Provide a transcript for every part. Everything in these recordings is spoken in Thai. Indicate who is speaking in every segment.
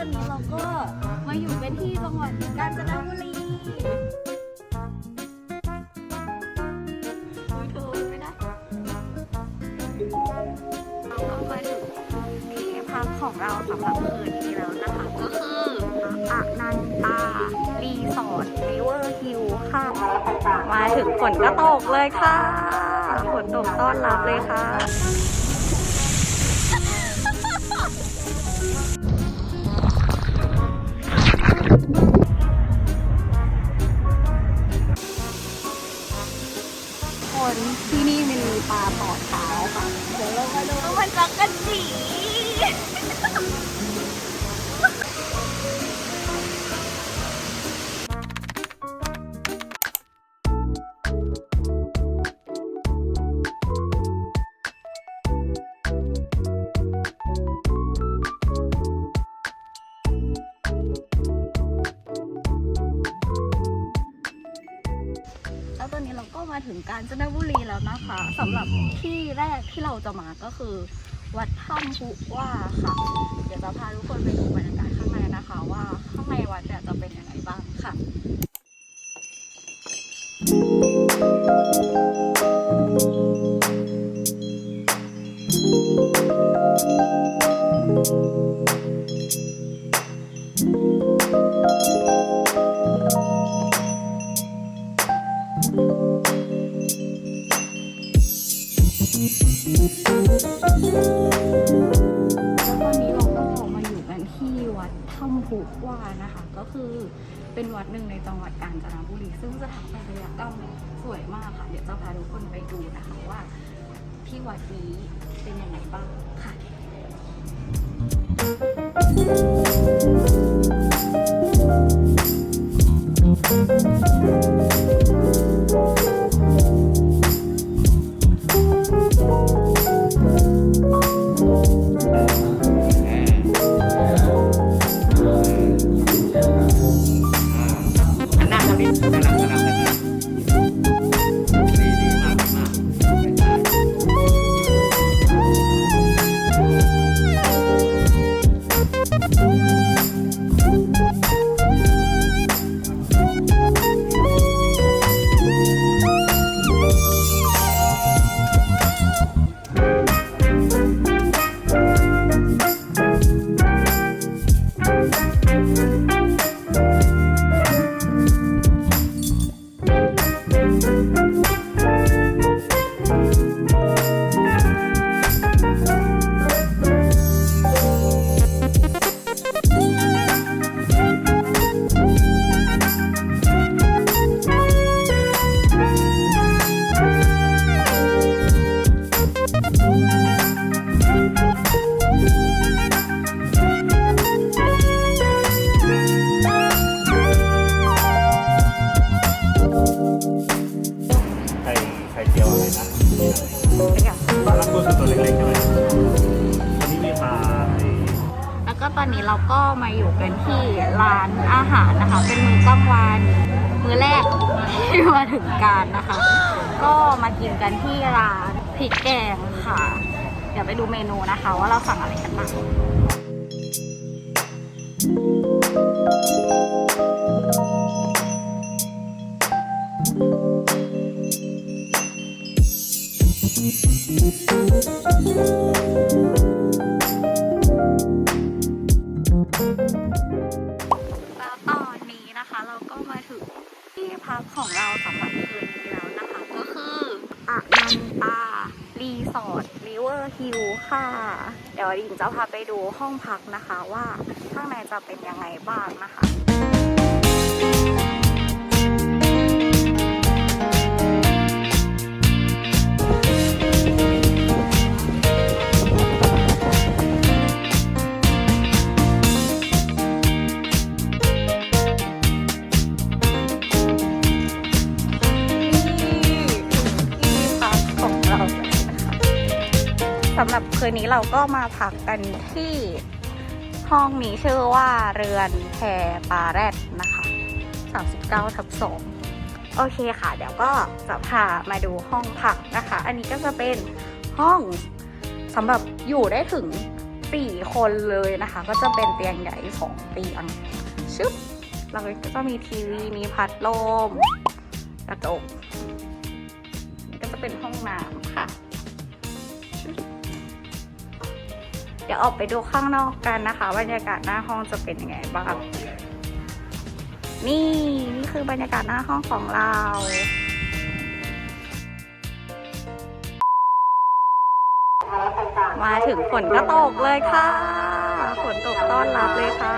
Speaker 1: อนนี้เราก็มาอยู่กันที่จังหวัดกาญจนบุรีอุ๊ยเธอไม่ได้เราก็มาถึงที่พักของเราสำหรับคืนนี้แล้วนะคะ ก็คืออนันตา รีสอร์ทริเวอร์ฮิลค่ะ มาถึงฝนก็ตกเลยค่ะฝนตกต้อนรับเลยค่ะามันจักกันสีแล้วตอนนี้เราก็มาถึงกาญจนบุรีแล้วนะคะสำหรับที่แรกที่เราจะมาก็คือ วัดถ้ำพุว่าค่ะ เดี๋ยวจะพาทุกคนไปดูบรรยากาศข้างในนะคะ ว่าข้างในวัดเนี่ยารนะคะ เป็นมื
Speaker 2: อกลา
Speaker 1: งวันมือแรกที่มาถึงการนะคะ ก็มากินกันที่ร้านพริกแกงค่ะ เดี๋ยวไปดูเมนูนะคะ ว่าเราสั่งอะไรกันบ้างแล้ สอร์ทริเวอร์ฮิลค่ะ เดี๋ยวดิงจะพาไปดูห้องพักนะคะว่าข้างในจะเป็นยังไงบ้างนะคะ นนี้เราก็มาพักกันที่ห้องนี้ชื่อว่าเรือนแพปาแรดนะคะ39ทับ2โอเคค่ะ เดี๋ยวก็จะพามาดูห้องพักนะคะ อันนี้ก็จะเป็นห้องสำหรับอยู่ได้ถึงสี่คนเลยนะคะ ก็จะเป็นเตียงใหญ่สองเตียงชึบเราก็จะมีทีวีมีพัดลมกระจกก็จะเป็นห้องน้ำค่ะ ดี๋ยวออกไปดูข้างนอกกันนะคะ บรรยากาศหน้าห้องจะเป็นยังไงบ้าง นี่นี่คือบรรยากาศหน้าห้องของเรามาถึงฝนก็ตกเลยค่ะ ฝนตกต้อนรับเลยค่ะ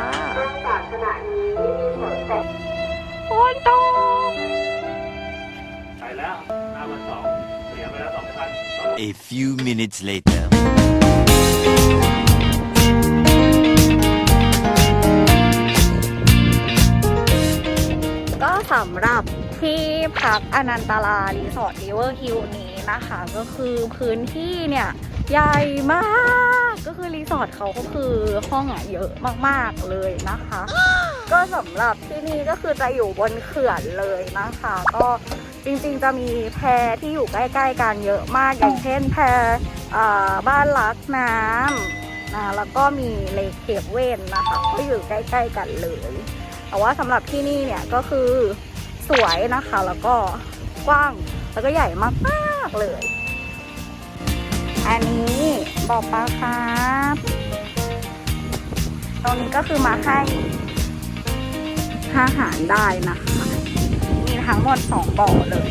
Speaker 1: ฝนตก
Speaker 2: ไปแล้วหน้ามันสองเสียไปแล้วสองพัน
Speaker 3: A few minutes later. ำ
Speaker 1: หรับที่พักอนันตลารีสอร์ทริเวอร์ฮิลนี้นะคะ ก็คือพื้นที่เนี่ยใหญ่มากก็คือรีสอร์ทเขาก็คือห้องอะเยอะมากๆเลยนะคะ ก็สำหรับที่นี่ก็คือจะอยู่บนเขื่อนเลยนะคะ ก็จริงๆจะมีแพที่อยู่ใกล้ๆกันเยอะมากอย่างเช่นแพอ่บ้านรักน้ำนะแล้วก็มีเลคเคปเวนนะคะ ก็อยู่ใกล้ๆกันเลย แต่ว่าสำหรับที่นี่เนี่ยก็คือ สวยนะคะ แล้วก็กว้างแล้วก็ใหญ่มากๆเลย อันนี้บอกปลาครับตรงนี้ก็คือมาให้อาหารได้นะคะ มีทั้งหมดสองบ่อเลย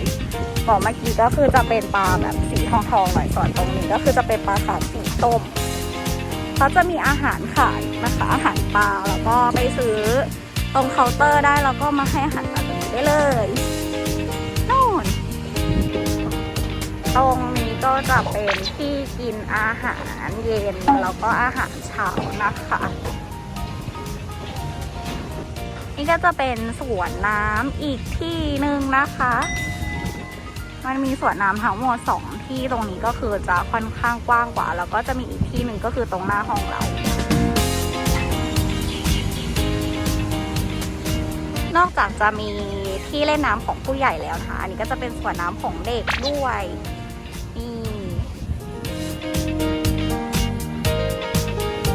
Speaker 1: บ่อเมื่อกี้ก็คือจะเป็นปลาแบบสีทองทองๆหน่อยส่วนตรงนี้ก็คือจะเป็นปลาขาวสีส้มเขาจะมีอาหารขายนะคะอาหารปลาแล้วก็ไปซื้อตรงเคาน์เตอร์ได้แล้วก็มาให้อาหารปลา ได้เลยนู่นตรงนี้ก็จะเป็นที่กินอาหารเย็นแล้วก็อาหารเช้านะคะ นี่ก็จะเป็นสวนน้ำอีกที่หนึ่งนะคะ มันมีสวนน้ำทั้งหมดสองที่ตรงนี้ก็คือจะค่อนข้างกว้างกว่า แล้วก็จะมีอีกที่หนึ่งก็คือตรงหน้าห้องเรานอกจากจะมี ที่เล่นน้ำของผู้ใหญ่แล้วนะคะ อันนี้ก็จะเป็นสวนน้ำของเด็กด้วยนี่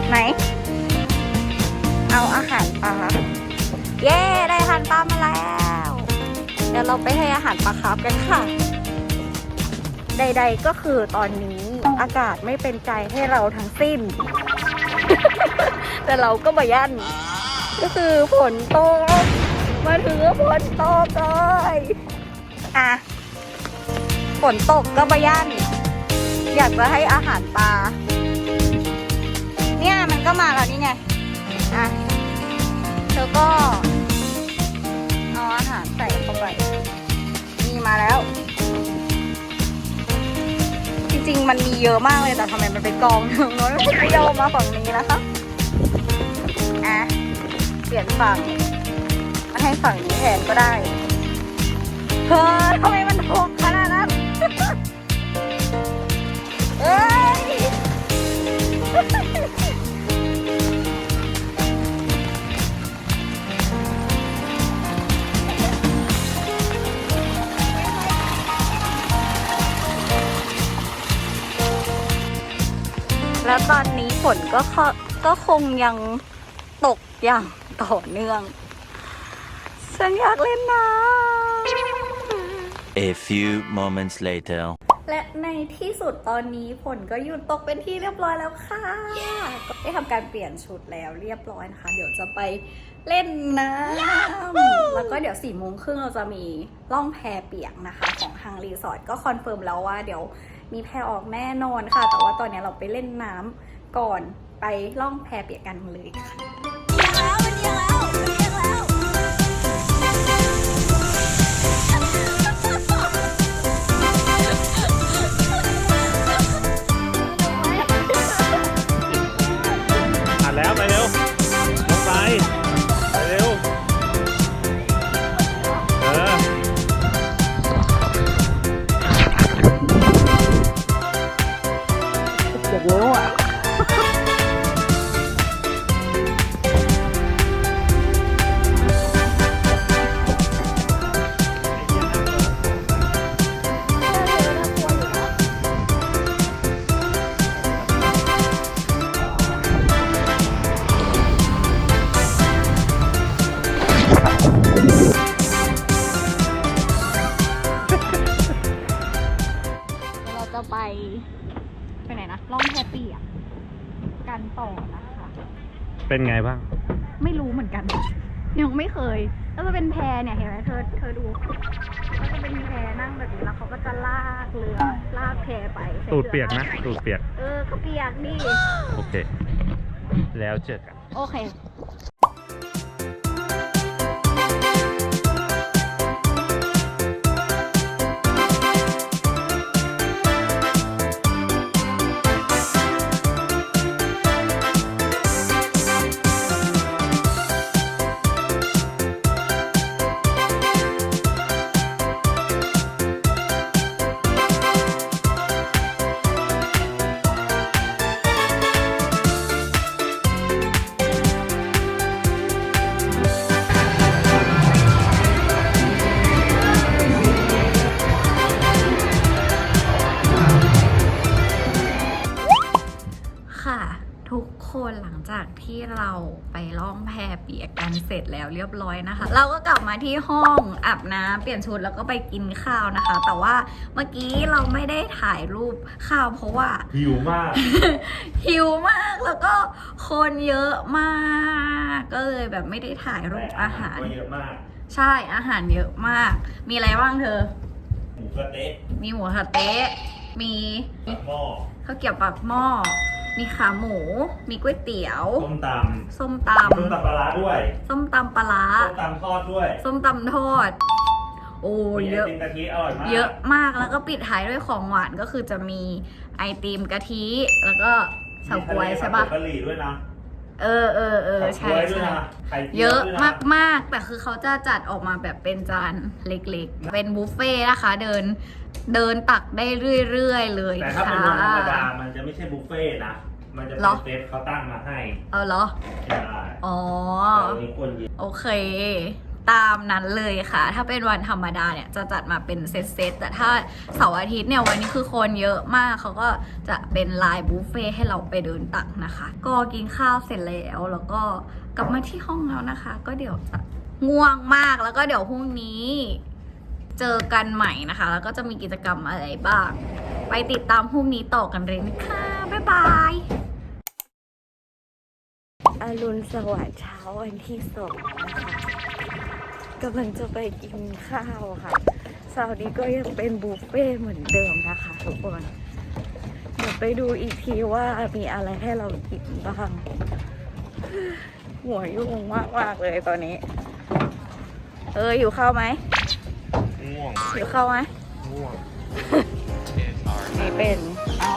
Speaker 1: ไหน เอาอาหารปลาเย้ ได้อาหารปลามาแล้ว เดี๋ยวเราไปให้อาหารปลาคาร์ฟกันค่ะ ใด ๆก็คือตอนนี้อากาศไม่เป็นใจให้เราทั้งสิ้น แต่เราก็มายันก็คือฝนตก มาถึงก็ฝนตกเลยอะฝนตกก็มายันอยากจะให้อาหารปลา เนี่ยมันก็มาแล้วนี่ไง อะเธอก็เอาอาหารใส่เข้าไปนี่มาแล้ว จริงๆมันมีเยอะมากเลยแต่ทำไมมันเป็นกองตรงโน้นไม่ยอมมาฝั่งนี้นะคะอะเปลี่ยนฝั่ง ให้ฝั่งนี้แทนก็ได้ เฮ้ยทำไมมันถูกขนาดนั้นเอ้ยแล้วตอนนี้ฝนก็คก็คงยังตกอย่างต่อเนื่อง ฉันอยากเล่นน้ำ
Speaker 3: A few moments later.
Speaker 1: และในที่สุดตอนนี้ฝนก็หยุดตกเป็นที่เรียบร้อยแล้วค่ะ ก็ได้ทำการเปลี่ยนชุดแล้วเรียบร้อยนะคะ เดี๋ยวจะไปเล่นน้ำแล้วก็เดี๋ยวสี่โมงครึ่งเราจะมีล่องแพเปียกนะคะ ของทางรีสอร์ทก็คอนเฟิร์มแล้วว่าเดี๋ยวมีแพออกแน่นอนค่ะ แต่ว่าตอนนี้เราไปเล่นน้ำก่อนไปล่องแพเปียกกันเลยค่ะ กันต่อนะคะ
Speaker 2: เป็นไงบ้าง
Speaker 1: ไม่รู้เหมือนกัน ยังไม่เคย แล้วมันเป็นแพเนี่ยเห็นไหมเธอเธอดูก็จะเป็นแพนั่งแบบนี้แล้วเขาก็จะลากเรือลากแพไปใส่
Speaker 2: ตูดเปียก
Speaker 1: รือ
Speaker 2: นะ ตูดเปียก
Speaker 1: เออก็เปียกดิ
Speaker 2: โอเค แล้วเจอกัน
Speaker 1: โอเค องอาบน้ำเปลี่ยนชุดแล้วก็ไปกินข้าวนะคะ แต่ว่าเมื่อกี้เราไม่ได้ถ่ายรูปข้าวเพราะว่า
Speaker 2: หิวมาก
Speaker 1: หิวมากแล้วก็คนเยอะมาก ก็เลยแบบไม่ได้ถ่ายรูปอาหาร
Speaker 2: ก็เยอะมาก
Speaker 1: ใช่อาหารเยอะมาก มีอะไรบ้างเธอ
Speaker 2: หมูกระเต๊ะ
Speaker 1: มีหมูสะเต๊ะมี
Speaker 2: ปากหม้อ
Speaker 1: ข้าวเกรี๊ยวปากหม้อ มีขาหมู มีก๋วยเตี๋ยว
Speaker 2: ส้มต
Speaker 1: ส้มำต
Speaker 2: ส้มตำปลาร้าด้วยำ
Speaker 1: ส้มตำปลาร้า
Speaker 2: ส้มตำทอดด้วย
Speaker 1: ส้มตำทอด โอ้
Speaker 2: มีไอ
Speaker 1: เยอะ
Speaker 2: ติมกะทิอร่อยมาก
Speaker 1: เยอะมากแล้วก็ปิดท้ายด้วยของหวานก็คือจะมีไอติมกะทิแล้วก็เฉาก๊วยใช่ปะ
Speaker 2: มีทะเลผัดผงกะหรี่ด้วยนะ
Speaker 1: เออเออเออใช่
Speaker 2: เฉาก๊วยด้วย
Speaker 1: ใช่
Speaker 2: นะไข่จีว
Speaker 1: เยอะ
Speaker 2: ด้วยน
Speaker 1: มากมากๆ แต่คือเขาจะจัดออกมาแบบเป็นจานเล็กๆ เป็นบุฟเฟ่ต์นะคะ เดิน เดินตักได้เรื่อยๆเลย
Speaker 2: แต่ถ้า
Speaker 1: ค่ะ
Speaker 2: เป็นวันธรรมดา มันจะไม่ใช่บุฟเฟ่ต์นะ มันจะ
Speaker 1: เหร
Speaker 2: เป็
Speaker 1: อ
Speaker 2: นเซตเขาตั้งมาให้
Speaker 1: เอาเหรอ
Speaker 2: ใช่
Speaker 1: อ๋อ
Speaker 2: แต่วันนี้คนเยอะ
Speaker 1: โอเค ตามนั้นเลยค่ะ ถ้าเป็นวันธรรมดาเนี่ยจะจัดมาเป็นเซตๆแต่ถ้าเสาร์อาทิตย์เนี่ยวันนี้คือคนเยอะมากเขาก็จะเป็นไลน์บุฟเฟ่ให้เราไปเดินตักนะคะ ก็กินข้าวเสร็จแล้วแล้วก็กลับมาที่ห้องแล้วนะคะ ก็เดี๋ยวจะง่วงมากแล้วก็เดี๋ยวพรุ่งนี้ เจอกันใหม่นะคะ แล้วก็จะมีกิจกรรมอะไรบ้าง ไปติดตามพรุ่งนี้ต่อกันเลยนะคะบ๊ายบายอรุณสวัสดิ์เช้าวันที่สองกำลังจะไปกินข้าวค่ะเช้านี้ก็ยังเป็นบุฟเฟ่ต์เหมือนเดิมนะคะทุกคนเดี๋ยวไปดูอีกทีว่ามีอะไรให้เรากินบ้าง หัวยุ่งมากมากๆเลยตอนนี้ เอออยู่ข้าวไหม
Speaker 2: ง่วง
Speaker 1: อยู่ข้าวไหม
Speaker 2: ง่วง
Speaker 1: นี่เป็น เอ้า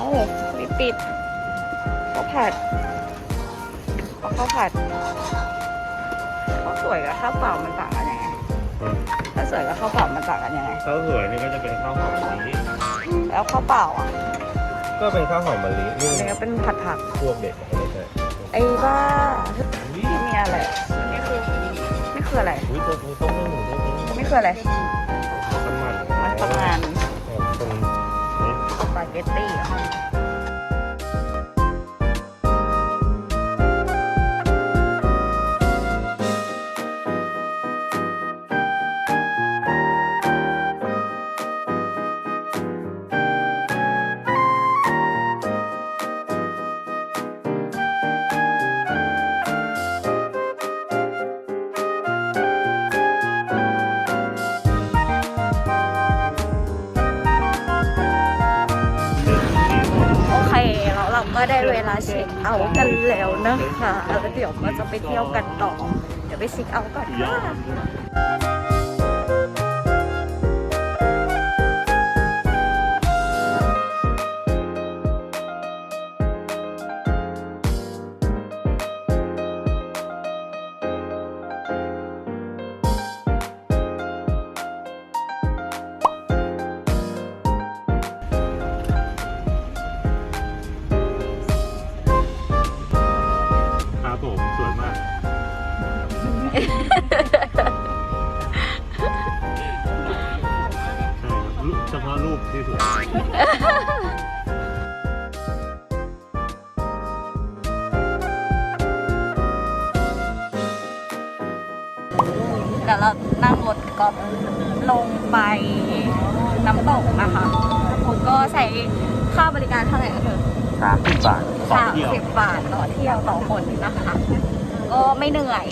Speaker 1: ไม่ปิดข้าวผัดเอาข้าวผัดข้าวสวยกับข้าวเปล่ามันต่างกันยังไงข้าวสวยกับข้าวเปล่ามันต่างกันยังไง
Speaker 2: ข้าวสวยนี่ก็จะเป็นข้าวหอมมะลิ
Speaker 1: แล้วข้าวเปล่าอะ
Speaker 2: ก็เป็นข้าวหอมมะลินี่
Speaker 1: อันนี้ก็เป็นผัดผัก
Speaker 2: พวกเด็กอะไรใช่
Speaker 1: ไอ้บ้านี่มีอะไรนี่คือนี่คืออะไร
Speaker 2: อุ้ยตัวนี้ต้องให้หมูด้วยนี่
Speaker 1: นี่คืออะไร
Speaker 2: ส มัน
Speaker 1: มันทำงาน
Speaker 2: ตรงนี้
Speaker 1: สปาเกตตี้ นะคะแล้วเดี๋ยวก็จะไปเที่ยวกันต่อ เดี๋ยวไปเช็คเอาท์ก่อนค่ะ น้ำตกนะคะผมก็ใช้ค่าบริการเท่าไหร่นะเธอ
Speaker 2: สามสิบบาทสอง
Speaker 1: สาม
Speaker 2: เที่ยว
Speaker 1: สิบบาทต่อเที่ยวต่อคนนะคะ ก็ไม่เหนื่อย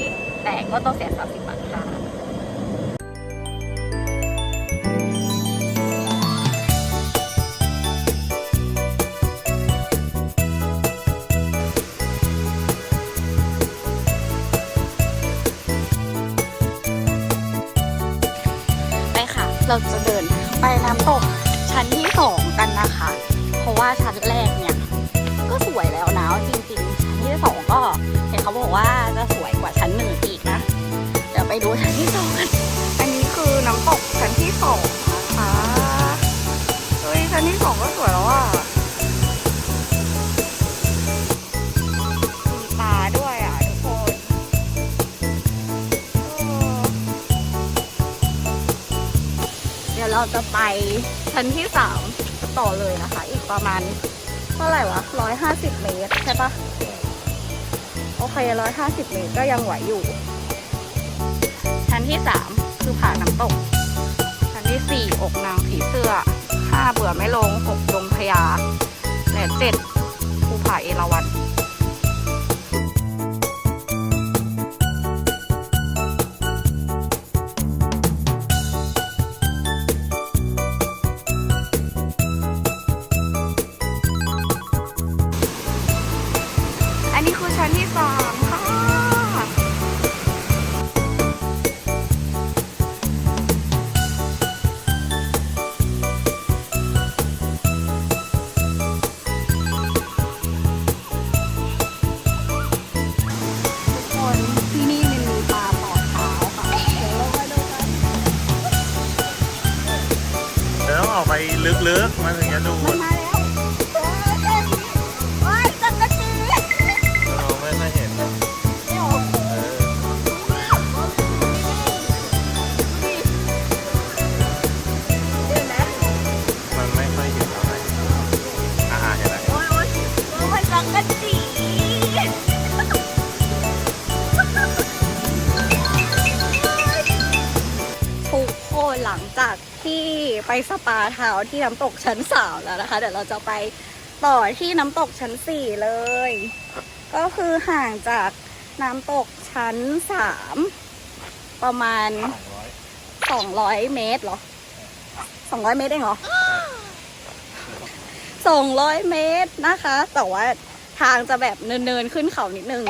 Speaker 1: แต่ก็ต้องเสียสามสิบบาทค่ะ ชั้นที่สามต่อเลยนะคะ อีกประมาณเท่าไหร่วะร้อยห้าสิบเมตร ใช่ปะโอเคร้อยห้าสิบเมตรก็ยังไหวอยู่ ชั้นที่สามคือผาน้ำตก ชั้นที่สี่อกนางผีเสื้อห้าเบื่อไม่ลงหกดงพญาและเจ็ดภูผาเอราวัณ ไปสปาเท้าที่น้ำตกชั้นสามแล้วนะคะ เดี๋ยวเราจะไปต่อที่น้ำตกชั้นสี่เลย ก็คือห่างจากน้ำตกชั้นสามประมาณ
Speaker 2: สองร้อย
Speaker 1: เมตรเหรอ200เมตรเองเหรอ200เมตรนะคะ แต่ว่าทางจะแบบเนินๆขึ้นเขานิดนึง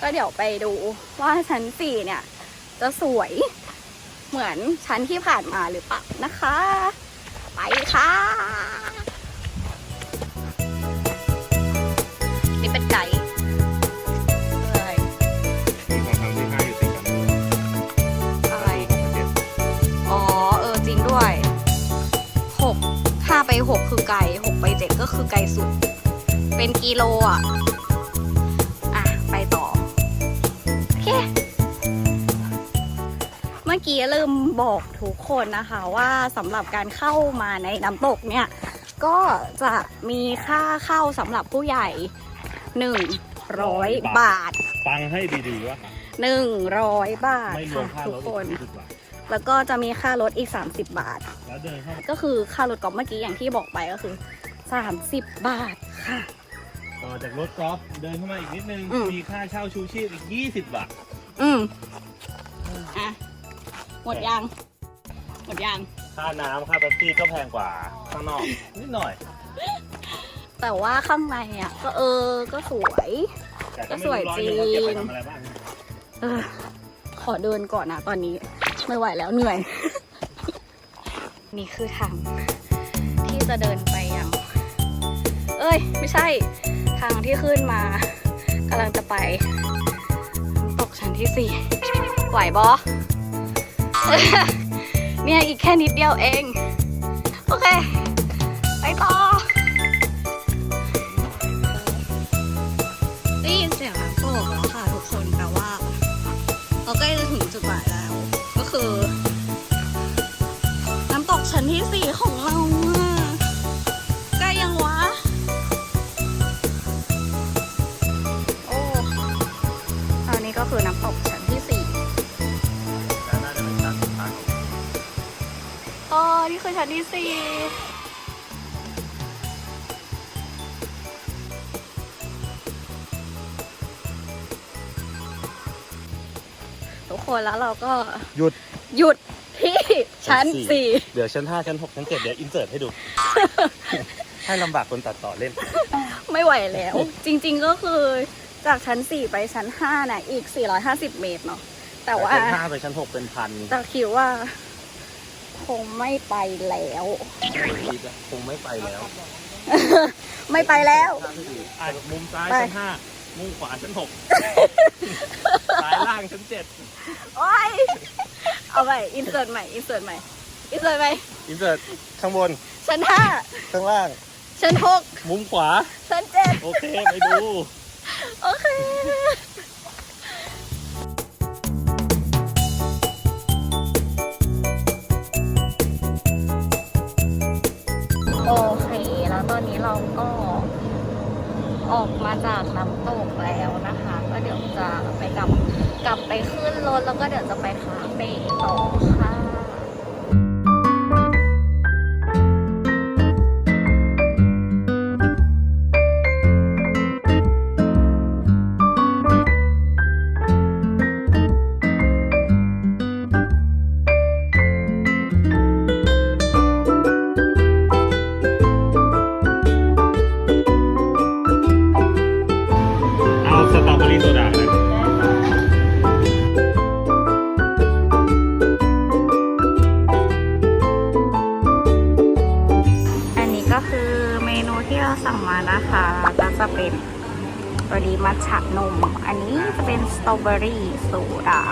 Speaker 1: ก็เดี๋ยวไปดูว่าชั้น4เนี่ย จะสวย เหมือนชั้นที่ผ่านมาหรือเปล่านะคะ ไปค่ะนี่เป็นไก่อะไร
Speaker 2: มีความทำที่ห้าอยู่ติดกัน
Speaker 1: อะไร
Speaker 2: หกเจ็ด
Speaker 1: อ๋อเออจริงด้วยหกถ้าไปหกคือไกลหกไปเจ็ดก็คือไกลสุด เป็นกิโลอะอะ กี้ลืมบอกทุกคนนะคะว่าสำหรับการเข้ามาในน้ำตกเนี่ย ก็จะมีค่าเข้าสำหรับผู้ใหญ่ 100 บาท
Speaker 2: ฟังให้ดีๆว่า
Speaker 1: 100 บาท
Speaker 2: ไม่รว
Speaker 1: ค่ะ
Speaker 2: มค่า
Speaker 1: ทุ
Speaker 2: ร
Speaker 1: ก
Speaker 2: ถ
Speaker 1: คน
Speaker 2: อีก20บาท
Speaker 1: แล้วก็จะมีค่ารถอีก 30 บาท
Speaker 2: แล้วเดินเข้า
Speaker 1: ก็คือค่ารถกอล์ฟเมื่อกี้อย่างที่บอกไปก็คือ 30 บาทค่ะ
Speaker 2: ต่อจากรถกอล์ฟเดินเข้ามาอีกนิดนึง
Speaker 1: อืม
Speaker 2: มีค่าเช่าชูชีพอีก 20 บาท
Speaker 1: อืมอะ หมดยังหมดยัง
Speaker 2: ค่าน้ำค่าแท็กซี่ก็แพงกว่าข้างนอก นิดหน่อย
Speaker 1: แต่ว่าข้างในอะก็เออ ก็สวย
Speaker 2: แต่ก็ไม่
Speaker 1: ก็สวย
Speaker 2: รู้ร้อยหนึงว่า
Speaker 1: จริ
Speaker 2: เก็บ
Speaker 1: ง
Speaker 2: ไปทำอะไรบ้าง
Speaker 1: เออ ขอเดินก่อนนะตอนนี้ ไม่ไหวแล้วเหนื่อย นี่คือทางที่จะเดินไปยัง เอ้ย ไม่ใช่ ทางที่ขึ้นมากำลังจะไปน้ำตกชั้นที่สี่ไหวบอ เนี่ยอีกแค่นิดเดียวเอง โอเค ไปต่อ ชั้นที่สี่ทุกคน
Speaker 2: แล้วเรา
Speaker 1: ก็
Speaker 2: หยุด
Speaker 1: หยุดที่ชั้น
Speaker 2: สี่เดี๋ยวชั้นห้าชั้นหกชั้นเจ็ดเดี๋ยวอินเสิร์ตให้ดู ให้ลำบากคนตัดต่อเล่น
Speaker 1: ไม่ไหวแล้ว จริงๆก็คือจากชั้นสี่ไปชั้นห้าน่ะอีกสี่ร้อยห้าสิบเมตรเนาะแต่ว่า
Speaker 2: ชั้นห้าไปชั้นหกเป็นพัน
Speaker 1: แต่คิดว่า คงไม่ไปแล้ว
Speaker 2: คิดอะคงไม่ไปแล้ว
Speaker 1: ไม่ไปแล้ว
Speaker 2: อะมุมซ้าย
Speaker 1: ไป
Speaker 2: ชั้นห้ามุมขวาชั้นหกซ้ายล่างชั้นเจ็ด
Speaker 1: โอ้ยเอาใหม่อินเสิร์ตใหม่อินเสิร์ตใหม่อินเสิร์ตใหม่
Speaker 2: อินเสิร์ตข้างบน
Speaker 1: ชั้น
Speaker 2: ข้างล่าง
Speaker 1: 5ชั้น
Speaker 2: มุมขวา
Speaker 1: 6ชั้น7
Speaker 2: โอเค ไปดู
Speaker 1: โอเค ออกมาจากน้ำตกแล้วนะคะ ก็เดี๋ยวจะไปกลับกลับไปขึ้นรถแล้วก็เดี๋ยวจะไปคาเฟ่ต่อค่ะ
Speaker 2: เป็
Speaker 1: นสตรอเบอรี่โซดา